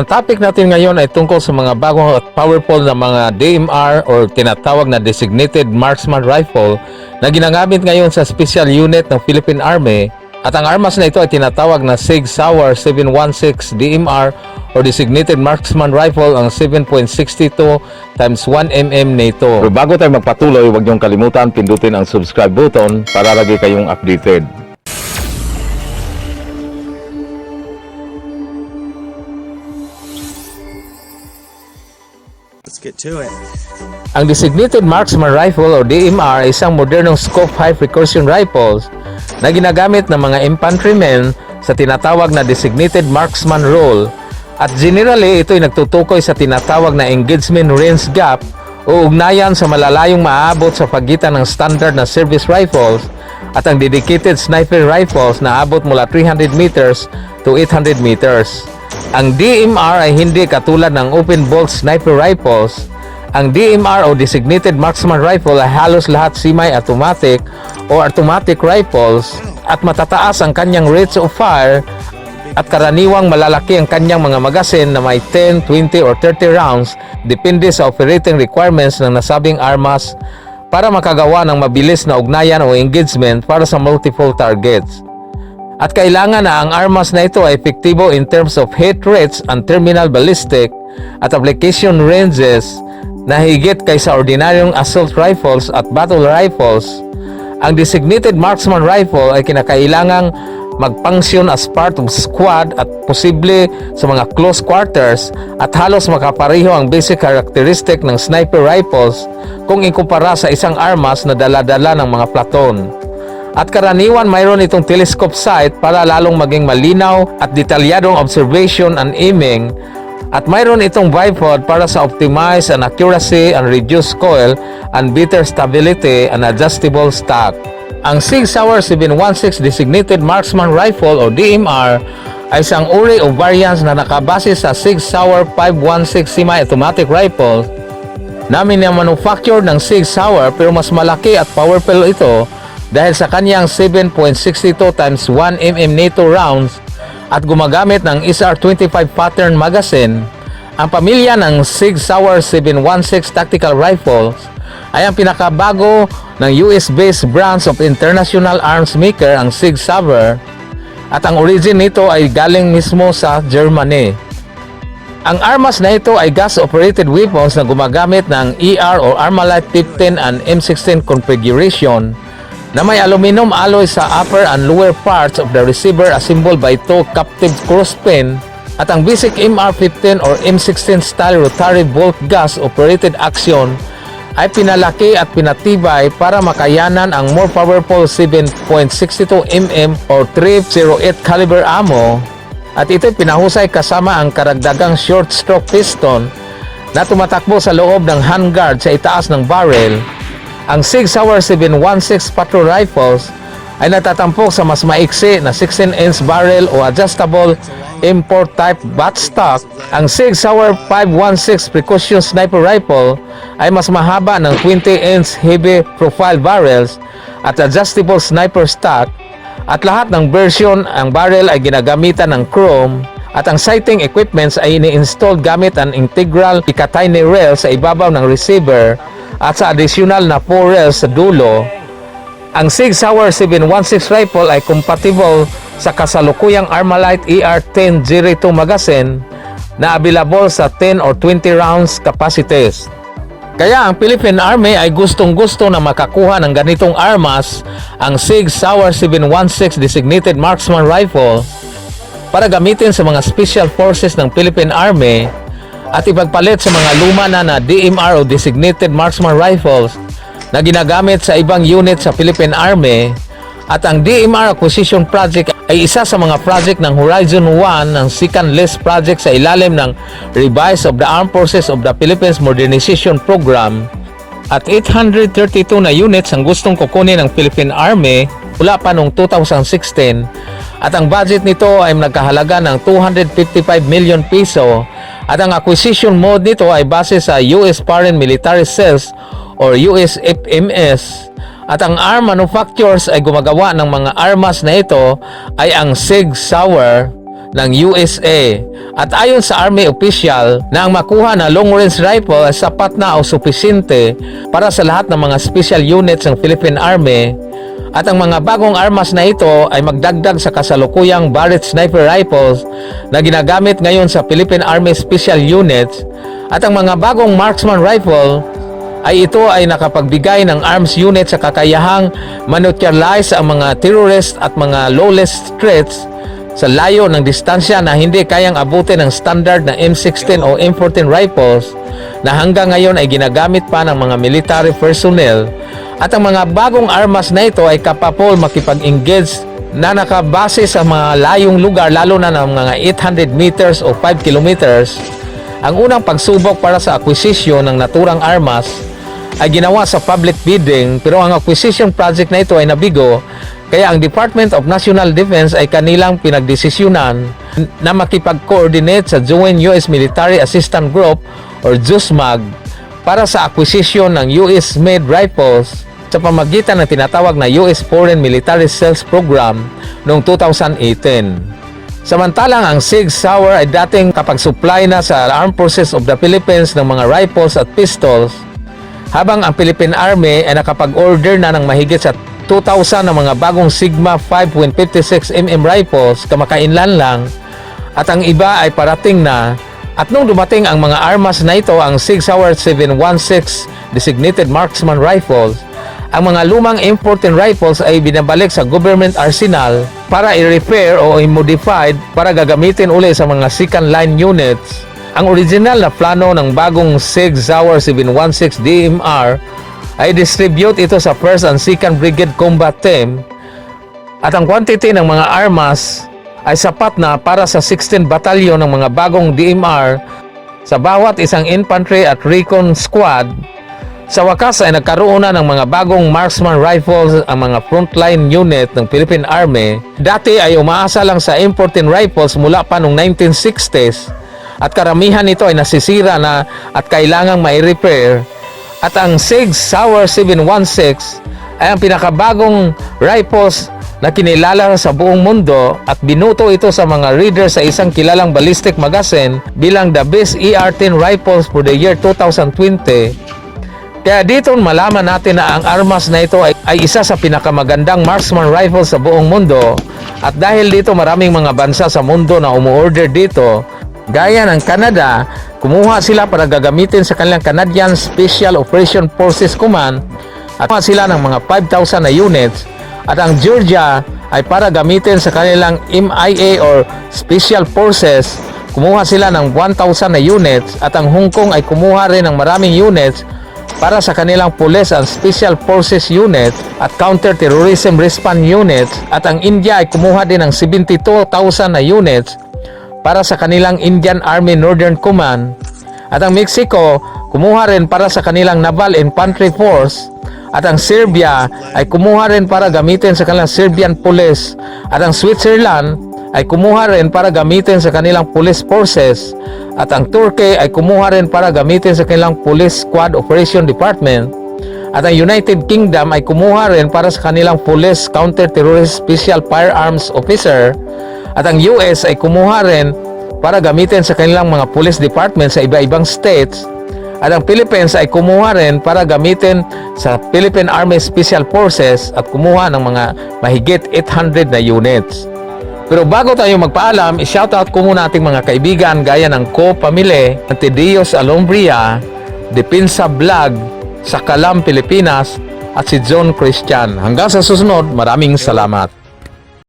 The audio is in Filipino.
Ang topic natin ngayon ay tungkol sa mga bagong at powerful na mga DMR or tinatawag na Designated Marksman Rifle na ginagamit ngayon sa special unit ng Philippine Army at ang armas na ito ay tinatawag na SIG Sauer 716 DMR or Designated Marksman Rifle ang 7.62 times 1mm na ito. Pero bago tayo magpatuloy, huwag niyong kalimutan pindutin ang subscribe button para lagi kayong updated. Let's get to it. Ang Designated Marksman Rifle o DMR ay isang modernong scope high precursion rifles na ginagamit ng mga infantrymen sa tinatawag na Designated Marksman Role at generally ito ay nagtutukoy sa tinatawag na engagement range gap o ugnayan sa malalayong maaabot sa pagitan ng standard na service rifles at ang dedicated sniper rifles na abot mula 300 meters to 800 meters. Ang DMR ay hindi katulad ng open bolt sniper rifles. Ang DMR o Designated Marksman Rifle ay halos lahat semi-automatic o automatic rifles at matataas ang kanyang rates of fire at karaniwang malalaki ang kanyang mga magasin na may 10, 20 or 30 rounds depende sa operating requirements ng nasabing armas para makagawa ng mabilis na ugnayan o engagement para sa multiple targets. At kailangan na ang armas na ito ay epektibo in terms of hit rates and terminal ballistic at application ranges na higit kaysa ordinaryong assault rifles at battle rifles. Ang designated marksman rifle ay kinakailangang mag-function as part of squad at posible sa mga close quarters at halos makapareho ang basic characteristic ng sniper rifles kung ikumpara sa isang armas na dala-dala ng mga platon. At karaniwan mayroon itong telescope sight para lalong maging malinaw at detalyadong observation and aiming at mayroon itong bipod para sa optimize and accuracy and reduce coil and better stability and adjustable stock. Ang SIG Sauer 716 Designated Marksman Rifle o DMR ay isang uri o variants na nakabase sa SIG Sauer 516 semi-automatic rifle na manufacture ng SIG Sauer pero mas malaki at powerful ito dahil sa kanyang 7.62 times 1mm NATO rounds at gumagamit ng SR-25 pattern magazine, ang pamilya ng SIG Sauer 716 tactical rifles ay ang pinakabago ng US-based branch of international arms maker ang SIG Sauer at ang origin nito ay galing mismo sa Germany. Ang armas na ito ay gas-operated weapons na gumagamit ng ER o Armalite 15 and M16 configuration na may aluminum alloy sa upper and lower parts of the receiver assembled by two captive crosspin at ang basic MR-15 or M16 style rotary bolt gas operated action ay pinalaki at pinatibay para makayanan ang more powerful 7.62 mm or 308 caliber ammo. At ito'y pinahusay kasama ang karagdagang short stroke piston na tumatakbo sa loob ng handguard sa itaas ng barrel ang SIG Sauer 716 patrol rifles ay natatampok sa mas maiksi na 16-inch barrel o adjustable import type buttstock. Ang SIG Sauer 516 precaution sniper rifle ay mas mahaba ng 20-inch heavy profile barrels at adjustable sniper stock at lahat ng version ang barrel ay ginagamitan ng chrome at ang sighting equipments ay ini-install gamit ang integral Picatinny rail sa ibabaw ng receiver at sa additional na 4 rails sa dulo. Ang SIG Sauer 716 rifle ay compatible sa kasalukuyang Armalite ER-10 G2 magazine na available sa 10 or 20 rounds capacities. Kaya ang Philippine Army ay gustong gusto na makakuha ng ganitong armas ang SIG Sauer 716 Designated Marksman Rifle para gamitin sa mga special forces ng Philippine Army at ipagpalit sa mga luma na na DMR o Designated Marksman Rifles na ginagamit sa ibang unit sa Philippine Army at ang DMR Acquisition Project ay isa sa mga project ng Horizon 1 ng second list project sa ilalim ng Revise of the Armed Forces of the Philippines Modernization Program at 832 na units ang gustong kukunin ng Philippine Army mula pa noong 2016 at ang budget nito ay nagkahalaga ng 255 million piso at ang acquisition mode nito ay base sa US Foreign Military Sales or USFMS at ang arm manufacturers ay gumagawa ng mga armas na ito ay ang SIG Sauer ng USA. At ayon sa Army official na ang makuha na long range rifle ay sapat na o supisente para sa lahat ng mga special units ng Philippine Army at ang mga bagong armas na ito ay magdagdag sa kasalukuyang Barrett Sniper Rifles na ginagamit ngayon sa Philippine Army Special Units. At ang mga bagong Marksman Rifle ay ito ay nakapagbigay ng arms unit sa kakayahang maneutralize ang mga terrorist at mga lawless threats sa layo ng distansya na hindi kayang abutin ng standard na M16 o M14 rifles na hanggang ngayon ay ginagamit pa ng mga military personnel at ang mga bagong armas na ito ay kapapol makipag-engage na nakabase sa mga layong lugar lalo na ng mga 800 meters o 5 kilometers. Ang unang pagsubok para sa acquisition ng naturang armas ay ginawa sa public bidding pero ang acquisition project na ito ay nabigo kaya ang Department of National Defense ay kanilang pinagdesisyonan na makipag-coordinate sa Joint US Military Assistance Group or JUSMAG para sa acquisition ng US-made rifles sa pamagitan ng tinatawag na US Foreign Military Sales Program noong 2018. Samantalang ang Sig Sauer ay dating kapag-supply na sa Armed Forces of the Philippines ng mga rifles at pistols habang ang Philippine Army ay nakapag-order na ng mahigit sa 2,000 ng mga bagong Sigma 5.56mm rifles kamakainlan lang at ang iba ay parating na at nung dumating ang mga armas na ito ang Sig Sauer 716 designated marksman rifles ang mga lumang M14 rifles ay binabalik sa government arsenal para i-repair o i-modified para gagamitin uli sa mga second line units. Ang original na plano ng bagong SIG Sauer 716 DMR ay distribute ito sa 1st and 2nd Brigade Combat Team at ang quantity ng mga armas ay sapat na para sa 16 batalyon ng mga bagong DMR sa bawat isang infantry at recon squad sa wakas ay nagkaroon na ng mga bagong marksman rifles ang mga frontline unit ng Philippine Army. Dati ay umaasa lang sa M14 rifles mula pa noong 1960s at karamihan nito ay nasisira na at kailangang mai-repair. At ang SIG Sauer 716 ay ang pinakabagong rifles na kinilala sa buong mundo at binuto ito sa mga reader sa isang kilalang ballistic magazine bilang the best ER-10 rifles for the year 2020 kaya dito malaman natin na ang armas na ito ay, ay isa sa pinakamagandang marksman rifle sa buong mundo. At dahil dito maraming mga bansa sa mundo na umuorder dito gaya ng Canada kumuha sila para gagamitin sa kanilang Canadian Special Operation Forces Command. At kumuha sila ng mga 5,000 na units. At ang Georgia ay para gamitin sa kanilang MIA or Special Forces. Kumuha sila ng 1,000 na units. At ang Hong Kong ay kumuha rin ng maraming units para sa kanilang Police and Special Forces Unit at Counter-Terrorism Response Units at ang India ay kumuha din ng 72,000 na units para sa kanilang Indian Army Northern Command. At ang Mexico kumuha rin para sa kanilang Naval Infantry Force. At ang Serbia ay kumuha rin para gamitin sa kanilang Serbian Police. At ang Switzerland ay kumuha rin para gamitin sa kanilang police forces. At ang Turkey ay kumuha rin para gamitin sa kanilang Police Squad Operation Department. At ang United Kingdom ay kumuha rin para sa kanilang Police Counter-Terrorist Special Firearms Officer. At ang US ay kumuha rin para gamitin sa kanilang mga police department sa iba-ibang states. At ang Philippines ay kumuha rin para gamitin sa Philippine Army Special Forces at kumuha ng mga mahigit 800 na units. Pero bago tayo magpaalam, i-shoutout ko muna ating mga kaibigan gaya ng Ko Pamile, Antidios Alombria, Depinsa Vlog, sa Kalam, Pilipinas, at si John Christian. Hanggang sa susunod, maraming salamat.